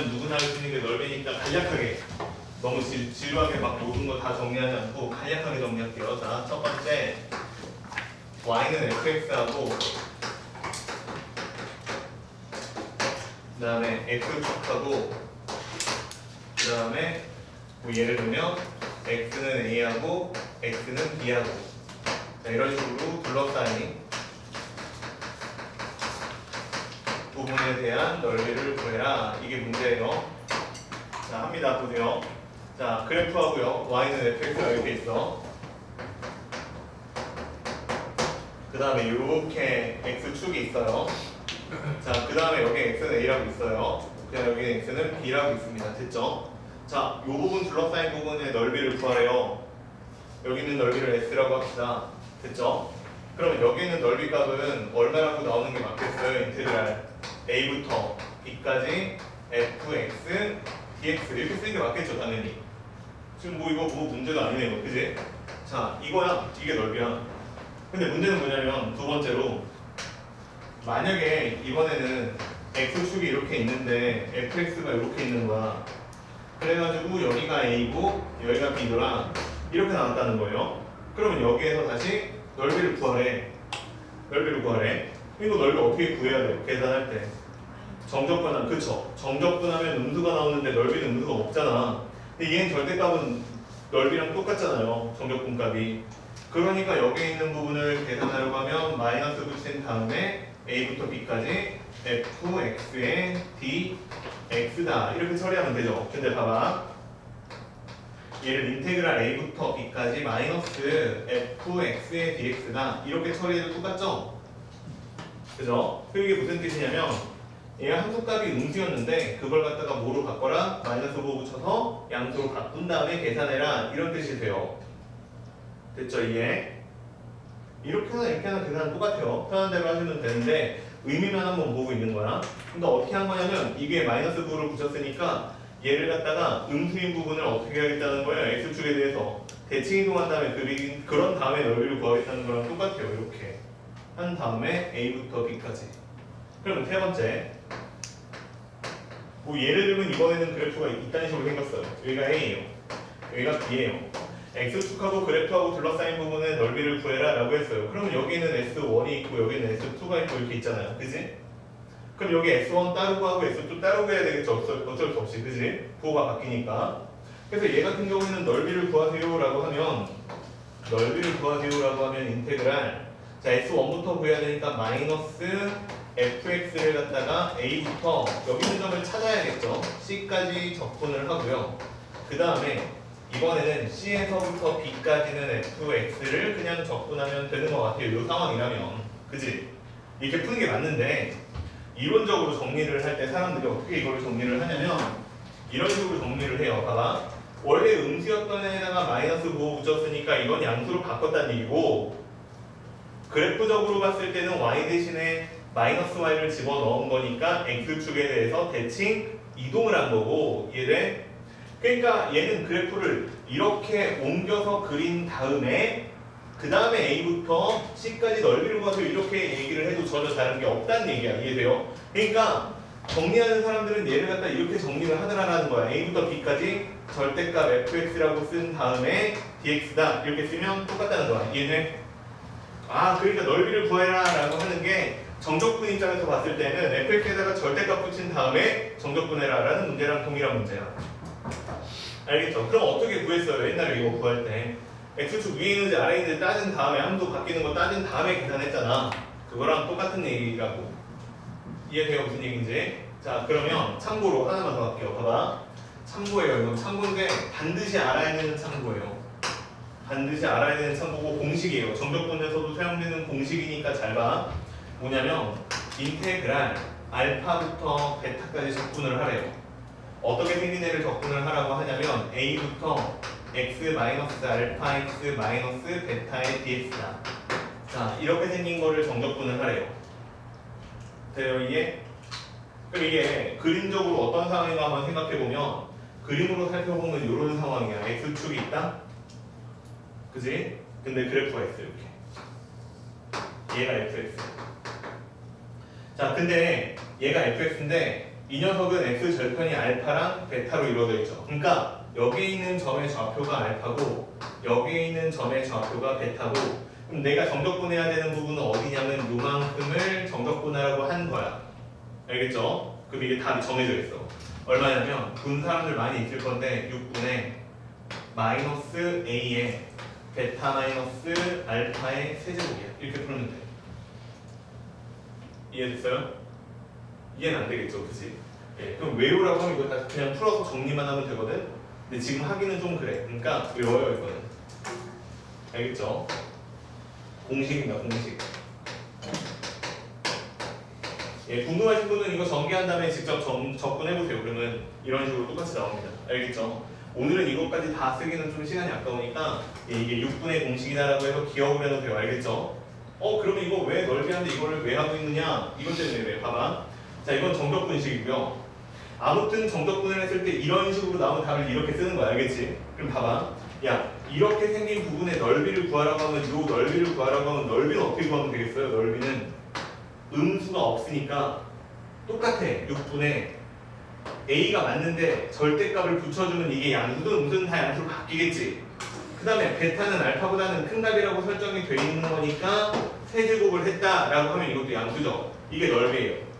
넓이는 누구나 할 수 있는 게 넓이니까 간략하게 너무 지, 지루하게 막 모든 거 다 정리하지 않고 간략하게 정리할게요. 자, 첫 번째 y는 fx하고 그 다음에 x축하고 그 다음에 뭐 예를 들면 x는 a하고 x는 b하고 자, 이런 식으로 둘러싸인 부분에 대한 넓이를 구해라 이게 문제예요 자 합니다 보세요 자 그래프 하고요 y는 fx가 이렇게 있어 그 다음에 이렇게 x축이 있어요 자, 그 다음에 여기 x는 a라고 있어요. 그냥 여기 x는 b라고 있습니다. 됐죠? 자, 이 부분 둘러싸인 부분의 넓이를 구하래요. 여기 있는 넓이를 s라고 합시다. 됐죠? 그러면 여기 있는 넓이 값은 얼마라고 나오는 게 맞겠어요? 인테그랄 a부터 b까지 fx dx 이렇게 쓰는 게 맞겠죠, 당연히. 지금 뭐 이거 뭐 문제가 아니네요, 그지? 자, 이거야, 이게 넓이야. 근데 문제는 뭐냐면 두 번째로 만약에 이번에는 x축이 이렇게 있는데 fx가 이렇게 있는 거야. 그래가지고 여기가 a고 여기가 b더라. 이렇게 나왔다는 거예요. 그러면 여기에서 다시 넓이를 구하래. 넓이를 구하래. 이거 넓이 어떻게 구해야 돼요? 계산할 때. 정적분하면 그쵸? 정적분하면 음수가 나오는데 넓이는 음수가 없잖아. 근데 얘는 절대값은 넓이랑 똑같잖아요. 정적분값이. 그러니까 여기에 있는 부분을 계산하려고 하면 마이너스 붙인 다음에 a부터 b까지 fx의 dx다 이렇게 처리하면 되죠. 근데 봐봐. 얘를 인테그랄 a부터 b까지 마이너스 fx의 dx다 이렇게 처리해도 똑같죠? 그죠? 그 이게 무슨 뜻이냐면 얘가 함수값이 음수였는데 그걸 갖다가 뭐로 바꿔라? 마이너스 5 붙여서 양수로 바꾼 다음에 계산해라 이런 뜻이 돼요. 됐죠 이게? 이렇게 하나 이렇게 하나 계산은 똑같아요. 편한 대로 하시면 되는데 의미만 한번 보고 있는 거야. 근데 어떻게 한 거냐면 이게 마이너스 9를 붙였으니까 얘를 갖다가 음수인 부분을 어떻게 하겠다는 거예요. x축에 대해서 대칭 이동한 다음에 그린 그런 다음에 넓이를 구하겠다는 거랑 똑같아요. 이렇게 한 다음에 a부터 b까지. 그러면 세 번째 뭐 예를 들면 이번에는 그래프가 이딴 식으로 생겼어요. 여기가 a예요. 여기가 b예요. x축하고 그래프하고 둘러싸인 부분의 넓이를 구해라 라고 했어요. 그러면 여기는 S1이 있고 여기는 S2가 있고 이렇게 있잖아요. 그지? 그럼 여기 S1 따로 구하고 S2 따로 구해야 되겠죠. 어쩔, 어쩔 수 없이. 그지? 부호가 바뀌니까. 그래서 얘 같은 경우에는 넓이를 구하세요 라고 하면 넓이를 구하세요 라고 하면 인테그랄 자 S1부터 구해야 되니까 마이너스 fx를 갖다가 a부터 여기 있는 점을 찾아야겠죠. c까지 적분을 하고요. 그 다음에 이번에는 C에서부터 B까지는 fx를 그냥 적분하면 되는 것 같아요. 이 상황이라면. 그지? 이렇게 푸는 게 맞는데 이론적으로 정리를 할 때 사람들이 어떻게 이걸 정리를 하냐면 이런 식으로 정리를 해요. 봐봐. 원래 음수였던 애에다가 마이너스 9 붙였으니까 이건 양수로 바꿨다는 얘기고 그래프적으로 봤을 때는 y 대신에 마이너스 y를 집어넣은 거니까 x축에 대해서 대칭 이동을 한 거고 얘를 그러니까 얘는 그래프를 이렇게 옮겨서 그린 다음에 그 다음에 A부터 C까지 넓이를 구해서 이렇게 얘기를 해도 전혀 다른 게 없다는 얘기야. 이해돼요? 그러니까 정리하는 사람들은 얘를 갖다 이렇게 정리를 하더라라는 거야. A부터 B까지 절대값 fx라고 쓴 다음에 dx다. 이렇게 쓰면 똑같다는 거야. 이해돼? 아 그러니까 넓이를 구해라 라고 하는 게 정적분 입장에서 봤을 때는 fx에다가 절대값 붙인 다음에 정적분해라 라는 문제랑 동일한 문제야 알겠죠? 그럼 어떻게 구했어요? 옛날에 이거 구할 때 x축 위에 있는지 아래에 있는지 따진 다음에 함수 바뀌는 거 따진 다음에 계산했잖아 그거랑 똑같은 얘기라고 이해돼요? 무슨 얘기인지? 자 그러면 참고로 하나만 더 할게요 봐봐 참고예요 이건 참고인데 반드시 알아야 되는 참고예요 반드시 알아야 되는 참고고 공식이에요 정적분에서도 사용되는 공식이니까 잘 봐 뭐냐면 인테그랄 알파부터 베타까지 적분을 하래요 어떻게 생긴 애를 적분을 하라고 하냐면 a부터 x 마이너스 알파 x 마이너스 베타의 dx다. 자 이렇게 생긴 거를 정적분을 하래요. 돼요 이게? 그럼 이게 그림적으로 어떤 상황인가 한번 생각해 보면 그림으로 살펴보면 이런 상황이야. x축이 있다. 그지? 근데 그래프가 있어 이렇게. 얘가 fx. 자 근데 얘가 fx인데 이 녀석은 x 절편이 알파랑 베타로 이루어져 있죠. 그러니까 여기에 있는 점의 좌표가 알파고 여기에 있는 점의 좌표가 베타고 그럼 내가 정적분해야 되는 부분은 어디냐면 요만큼을 정적분하라고 한 거야. 알겠죠? 그럼 이게 답이 정해져 있어. 얼마냐면 분 사람들 많이 있을 건데 6분의 마이너스 a의 베타 마이너스 알파의 세제곱이야. 이렇게 풀면 돼. 이해됐어요? 이해는 안 되겠죠, 그치? 예, 그럼 외우라고 하면 이거 다 그냥 풀어서 정리만 하면 되거든? 근데 지금 하기는 좀 그래. 그러니까 외워요, 이거는. 알겠죠? 공식입니다, 공식. 예, 궁금하신 분은 이거 전개한 다음에 직접 점, 접근해보세요. 그러면 이런 식으로 똑같이 나옵니다. 알겠죠? 오늘은 이것까지 다 쓰기는 좀 시간이 아까우니까 예, 이게 6분의 공식이다라고 해서 기억을 해놓으세요. 알겠죠? 어, 그러면 이거 왜 넓게 하는데 이거를 왜 하고 있느냐? 이것 때문에 그래. 봐봐. 자, 이건 정적 분식이고요. 아무튼 정적 분을 했을 때 이런 식으로 나오는 답을 이렇게 쓰는 거야. 알겠지? 그럼 봐봐. 야, 이렇게 생긴 부분의 넓이를 구하라고 하면 요 넓이를 구하라고 하면 넓이는 어떻게 구하면 되겠어요? 넓이는 음수가 없으니까 똑같아. 6분의 a가 맞는데 절대값을 붙여주면 이게 양수든 다 양수로 바뀌겠지. 그 다음에 베타는 알파보다는 큰 값이라고 설정이 돼 있는 거니까 세제곱을 했다라고 하면 이것도 양수죠. 이게 넓이에요.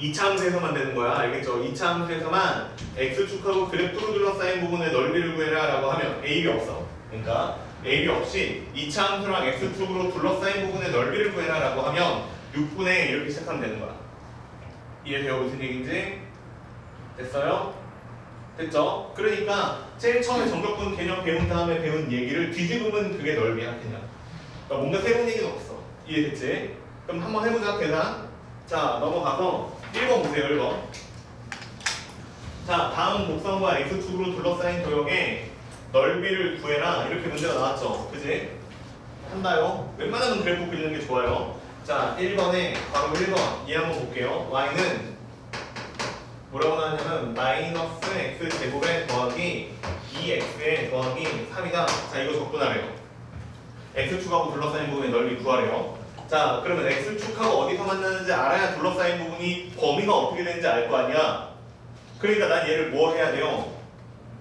2차 함수에서만 되는 거야. 알겠죠? 2차 함수에서만 x축하고 그래프로 둘러싸인 부분의 넓이를 구해라 라고 하면 a이 없어. 그러니까 a이 없이 2차 함수랑 x축으로 둘러싸인 부분의 넓이를 구해라 라고 하면 6분의 이렇게 시작하면 되는 거야. 이해돼요? 무슨 얘기인지? 됐어요? 됐죠? 그러니까 제일 처음에 정적분 개념 배운 다음에 배운 얘기를 뒤집으면 그게 넓이야 그냥 그러니까 뭔가 새로운 얘기는 없어. 이해됐지? 그럼 한번 해보자 계산 자 넘어가서 1번 보세요 1번. 자 다음 곡선과 x축으로 둘러싸인 도형의 넓이를 구해라. 이렇게 문제가 나왔죠. 그지? 한다요? 웬만하면 그래프 그리는 게 좋아요. 자 1번에 바로 1번. 얘 한번 볼게요. Y는 뭐라고 나왔냐면 마이너스 x 제곱에 더하기 2x에 더하기 3이다. 자 이거 적분하래요. x축하고 둘러싸인 부분의 넓이 구하래요. 자 그러면 x축하고 어디서 만나는지 알아야 둘러싸인 부분이 범위가 어떻게 되는지 알 거 아니야. 그러니까 난 얘를 뭐 해야 돼요?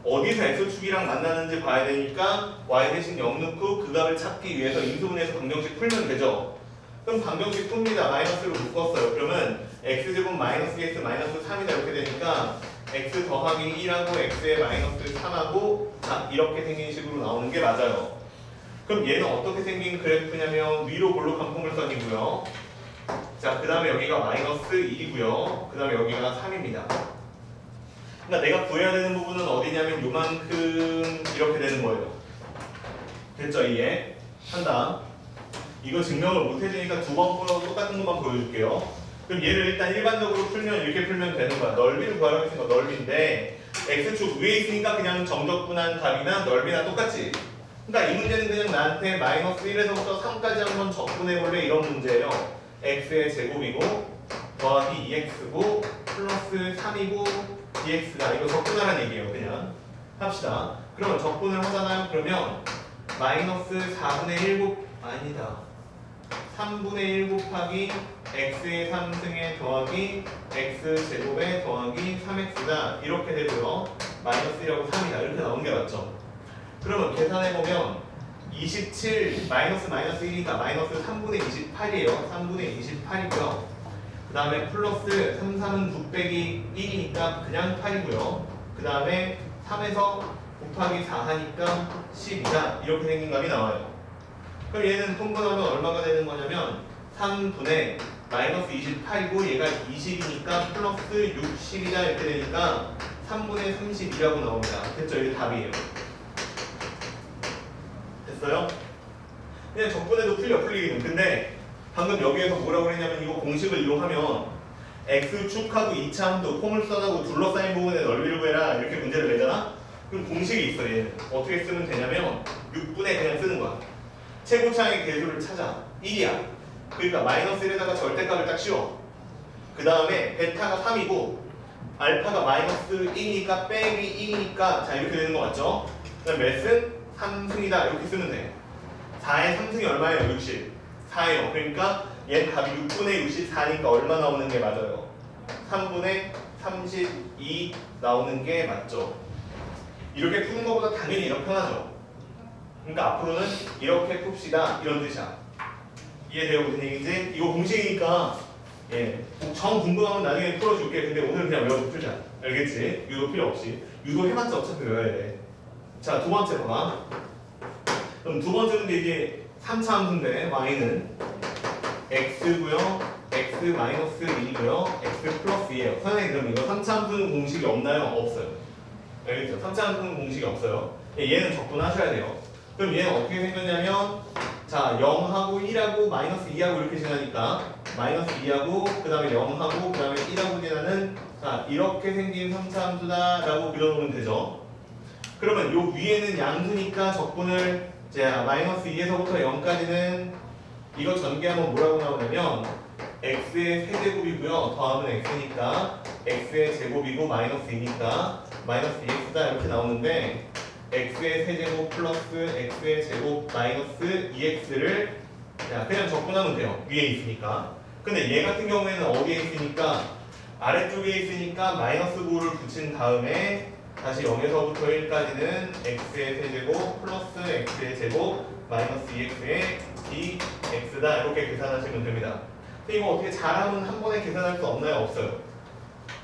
어디서 x축이랑 만나는지 봐야 되니까 y 대신 0 넣고 그 값을 찾기 위해서 인수분해서 방정식 풀면 되죠. 그럼 방정식 풉니다. 마이너스로 묶었어요. 그러면 x제곱 마이너스 x 마이너스 3이다 이렇게 되니까 x 더하기 1하고 x의 마이너스 3하고 자 이렇게 생긴 식으로 나오는 게 맞아요. 그럼 얘는 어떻게 생긴 그래프냐면 위로 볼록한 포물선이고요. 자, 그 다음에 여기가 마이너스 1이고요. 그 다음에 여기가 3입니다. 그러니까 내가 구해야 되는 부분은 어디냐면 요만큼 이렇게 되는 거예요. 됐죠, 이해? 한다. 이거 증명을 못 해주니까 두 번 풀어 똑같은 것만 보여줄게요. 그럼 얘를 일단 일반적으로 풀면 이렇게 풀면 되는 거야. 넓이를 구하라고 했으니까 넓이인데 x축 위에 있으니까 그냥 정적분한 값이나 넓이나 똑같지. 그러니까 이 문제는 그냥 나한테 마이너스 1에서부터 3까지 한번 적분해 볼래 이런 문제예요. x의 제곱이고 더하기 2x고 플러스 3이고 dx가 이거 적분하라는 얘기예요. 그냥 합시다. 그러면 적분을 하잖아요. 그러면 마이너스 4분의 1곱 아니다. 3분의 1 곱하기 x의 3승에 더하기 x 제곱에 더하기 3x다. 이렇게 되고요. 마이너스 1하고 3이다. 이렇게 나온 게 맞죠. 그러면 계산해보면 27 마이너스 마이너스 1이니까 마이너스 3분의 28이에요. 3분의 28이고요. 그 다음에 플러스 3, 3은 9 빼기 1이니까 그냥 8이고요. 그 다음에 3에서 곱하기 4 하니까 10이다. 이렇게 생긴 값이 나와요 그럼 얘는 통분하면 얼마가 되는 거냐면 3분의 마이너스 28이고 얘가 20이니까 플러스 60이다 이렇게 되니까 3분의 32라고 나옵니다. 됐죠? 이게 답이에요. 됐어요? 그냥 적분해도 풀려 풀리기는. 근데 방금 여기에서 뭐라고 했냐면 이거 공식을 이용하면 x축하고 2차 함수 포물선하고 둘러싸인 부분의 넓이를 구해라 이렇게 문제를 내잖아? 그럼 공식이 있어 얘는. 어떻게 쓰면 되냐면 6분의 그냥 쓰는 거야. 최고차의 개수를 찾아 1이야 그러니까 마이너스 1에다가 절대값을 딱 씌워 그 다음에 베타가 3이고 알파가 마이너스 1이니까 빼기 2니까 자 이렇게 되는 거 맞죠? 그 다음 몇은 3승이다 이렇게 쓰면 돼 4의 3승이 얼마예요? 60 4예요 그러니까 얘 답이 6분의 64니까 얼마 나오는 게 맞아요? 3분의 32 나오는 게 맞죠. 이렇게 푸는 것보다 당연히 이렇게 편하죠. 그러니까 앞으로는 이렇게 풉시다 이런 뜻이야. 이해돼요 무슨 얘기인지? 이거 공식이니까 예, 정 궁금하면 나중에 풀어줄게. 근데 오늘 그냥 외워서 풀자. 알겠지? 유도 필요 없이. 유도 해봤자 어차피 외워야 돼. 자, 두 번째 봐봐. 그럼 두 번째 문제 이게 3차 함수인데 y는 x고요. x 마이너스 1이고요. x 플러스 2예요. 선생님 그럼 이거 3차 함수는 공식이 없나요? 없어요. 알겠죠? 3차 함수는 공식이 없어요. 예, 얘는 적분하셔야 돼요. 그럼 얘는 어떻게 생겼냐면 자 0하고 1하고 마이너스 2하고 이렇게 지나니까 마이너스 2하고 그 다음에 0하고 그 다음에 1하고 지나는 자 이렇게 생긴 3차 함수다 라고 그려놓으면 되죠. 그러면 요 위에는 양수니까 적분을 자 마이너스 2에서부터 0까지는 이거 전개하면 뭐라고 나오냐면 x의 세제곱이고요 더하면 x니까 x의 제곱이고 마이너스 2니까 마이너스 2x다 이렇게 나오는데 x의 세제곱 플러스 x의 제곱 마이너스 2x를 자 그냥 적분하면 돼요 위에 있으니까 근데 얘 같은 경우에는 어디에 있으니까 아래쪽에 있으니까 마이너스 9를 붙인 다음에 다시 0에서부터 1까지는 x의 세제곱 플러스 x의 제곱 마이너스 2x의 dx다 이렇게 계산하시면 됩니다. 근데 이거 어떻게 잘하면 한 번에 계산할 수 없나요? 없어요.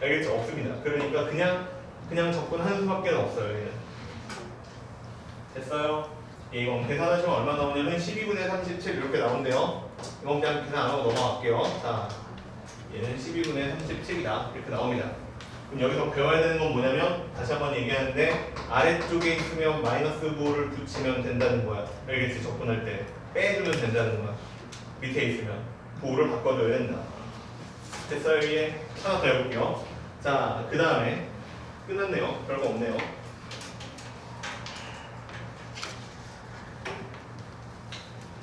알겠죠? 없습니다. 그러니까 그냥 그냥 적분하는 수밖에 없어요. 얘는. 됐어요? 예, 이거 계산하시면 얼마 나오냐면 12분의 37 이렇게 나온대요. 이건 그냥 계산 안 하고 넘어갈게요. 자, 얘는 12분의 37이다. 이렇게 나옵니다. 그럼 여기서 배워야 되는 건 뭐냐면 다시 한번 얘기하는데 아래쪽에 있으면 마이너스 9를 붙이면 된다는 거야. 알겠지? 적분할 때 빼주면 된다는 거야. 밑에 있으면 9를 바꿔줘야 된다. 됐어요? 이게 하나 더 해볼게요. 자, 그 다음에 끝났네요. 별거 없네요.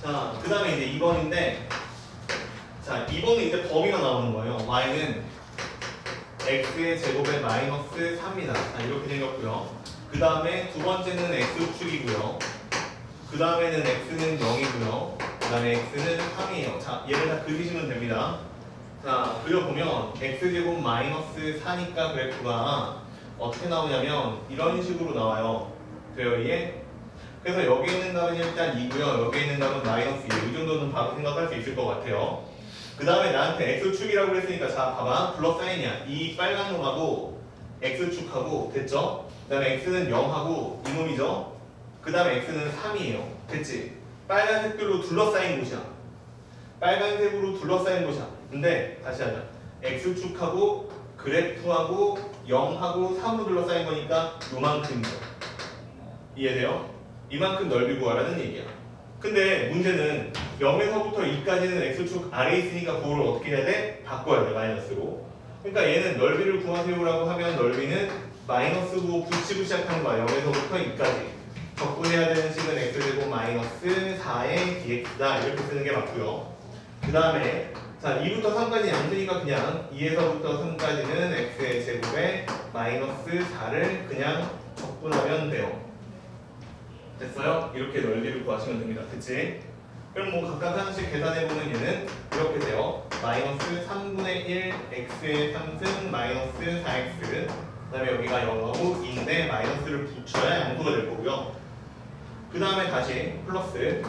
자, 그 다음에 이제 2번인데 자, 2번은 이제 범위가 나오는 거예요. y는 x의 제곱에 마이너스 3이다. 자, 이렇게 생겼고요. 그 다음에 두 번째는 x축이고요. 그 다음에는 x는 0이고요. 그 다음에 x는 3이에요. 자, 얘를 다 그리시면 됩니다. 자, 그려보면 x제곱 마이너스 4니까 그래프가 어떻게 나오냐면 이런 식으로 나와요. 돼요, 이게? 그래서 여기 있는 값은 일단 2고요. 여기 있는 값은 마이너스 2. 이 정도는 바로 생각할 수 있을 것 같아요. 그 다음에 나한테 x축이라고 그랬으니까 자 봐봐 플러스 사인이야 이 빨간 놈하고 x축하고 됐죠? 그 다음에 x는 0하고 이놈이죠? 그 다음에 x는 3이에요 됐지? 빨간색으로 둘러싸인 곳이야 빨간색으로 둘러싸인 곳이야 근데 다시 하자 x축하고 그래프하고 0하고 3으로 둘러싸인 거니까 요만큼이죠 이해돼요? 이만큼 넓이 구하라는 얘기야. 근데 문제는 0에서부터 2까지는 x축 아래에 있으니까 그거를 어떻게 해야 돼? 바꿔야 돼 마이너스로. 그러니까 얘는 넓이를 구하세요라고 하면 넓이는 마이너스 9 붙이고 시작하는 거야. 0에서부터 2까지. 적분해야 되는 식은 x제곱 마이너스 4의 dx다. 이렇게 쓰는 게 맞고요. 그 다음에 자 2부터 3까지 양수니까 그냥 2에서부터 3까지는 x의 제곱에 마이너스 4를 그냥 적분하면 돼요 됐어요? 이렇게 넓이를 구하시면 됩니다. 그치? 그럼 뭐 각각 하나씩 계산해보면 얘는 이렇게 돼요. 마이너스 3분의 1 x의 3승 마이너스 4x 그 다음에 여기가 0하고 2인데 마이너스를 붙여야 양수가 될 거고요. 그 다음에 다시 플러스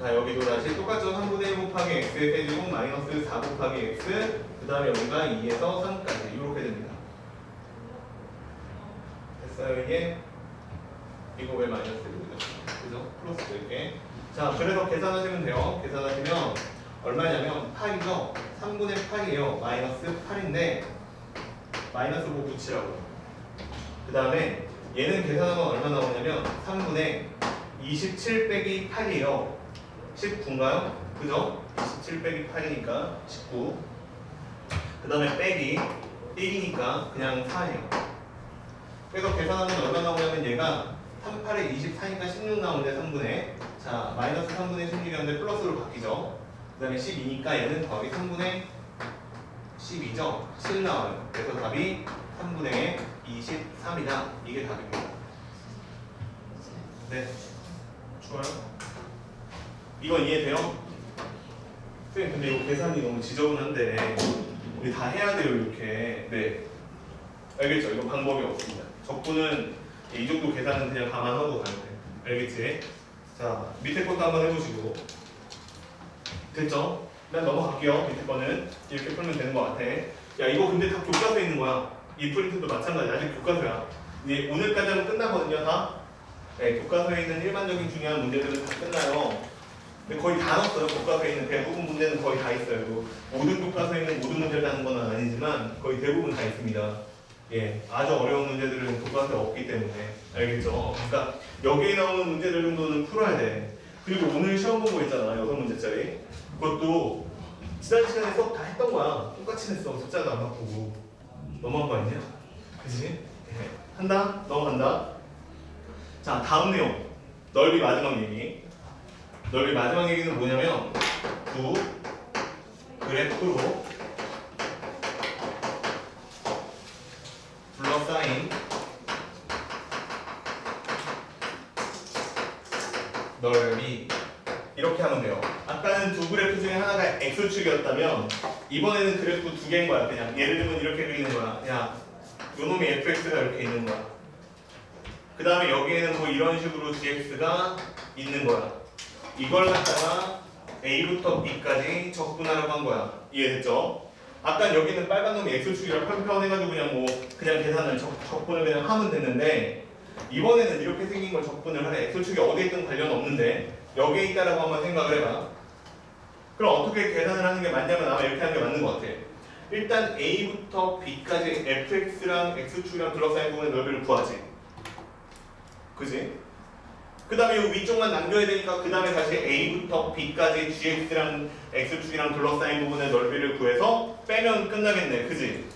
자 여기도 다시 똑같죠. 3분의 1 곱하기 x의 세제곱 마이너스 4 곱하기 x 그 다음에 여기가 2에서 3까지 이렇게 됩니다. 됐어요 이게? 이거 왜 마이너스 1이죠? 그죠? 플러스 될게 자, 그래서 계산하시면 돼요. 계산하시면 얼마냐면 8이죠? 3분의 8이에요. 마이너스 8인데 마이너스 5 붙이라고. 그 다음에 얘는 계산하면 얼마 나오냐면 3분의 27 빼기 8이에요. 19인가요? 그죠? 27 빼기 8이니까 19. 그 다음에 빼기 1이니까 그냥 4예요. 그래서 계산하면 얼마 나오냐면 얘가 38에 24니까 16 나오는데 3분의. 자 마이너스 3분의 16이었는데 플러스로 바뀌죠. 그 다음에 12니까 얘는 더하기 3분의 12죠. 7 나와요. 그래서 답이 3분의 23이다. 이게 답입니다. 네. 좋아요. 이건 이해돼요? 선생님 근데 이거 계산이 너무 지저분한데 우리 다 해야 돼요 이렇게. 네. 알겠죠? 이건 방법이 없습니다. 적분은 이 정도 계산은 그냥 감안하고 가면 돼 알겠지? 자 밑에 것도 한번 해보시고. 됐죠? 일단 넘어갈게요. 밑에 거는. 이렇게 풀면 되는 것 같아. 야 이거 근데 다 교과서에 있는 거야. 이 프린트도 마찬가지. 아직 교과서야. 이제 오늘까지 하면 끝나거든요 다? 네, 교과서에 있는 일반적인 중요한 문제들은 다 끝나요. 근데 거의 다 넣었어요. 교과서에 있는 대부분 문제는 거의 다 있어요. 뭐 모든 교과서에 있는 모든 문제를 하는 건 아니지만 거의 대부분 다 있습니다 예, 아주 어려운 문제들은 교과서에 없기 때문에 알겠죠? 그러니까 여기에 나오는 문제들 정도는 풀어야 돼 그리고 오늘 시험 보고 있잖아 여섯 문제짜리 그것도 지난 시간에 수업 다 했던 거야 똑같이 했어 숫자도 안 바꾸고 너무한 거 아니냐? 그지? 예. 한다? 넘어간다 자 다음 내용 넓이 마지막 얘기 넓이 마지막 얘기는 뭐냐면 두 그래프로 둘러싸인 넓이 이렇게 하면 돼요. 아까는 두 그래프 중에 하나가 x축이었다면 이번에는 그래프 두 개인 거야. 그냥 예를 들면 이렇게 그리는 거야. 야, 요놈이 fx가 이렇게 있는 거야. 그 다음에 여기에는 뭐 이런 식으로 gx가 있는 거야. 이걸 갖다가 a부터 b까지 적분하려고 한 거야. 이해됐죠? 아까 여기는 빨간 놈이 x축이라 편편해가지고 그냥 뭐 그냥 계산을 적, 적분을 그냥 하면 됐는데 이번에는 이렇게 생긴 걸 적분을 하래. x축이 어디에 있든 관련 없는데 여기에 있다라고 한번 생각을 해봐. 그럼 어떻게 계산을 하는 게 맞냐면 아마 이렇게 하는 게 맞는 것 같아. 일단 a부터 b까지 fx랑 x축이랑 둘러싸인 부분의 넓이를 구하지. 그지? 그 다음에 이 위쪽만 남겨야 되니까 그 다음에 다시 a부터 b까지 gx랑 x축이랑 둘러싸인 부분의 넓이를 구해서 빼면 끝나겠네. 그지?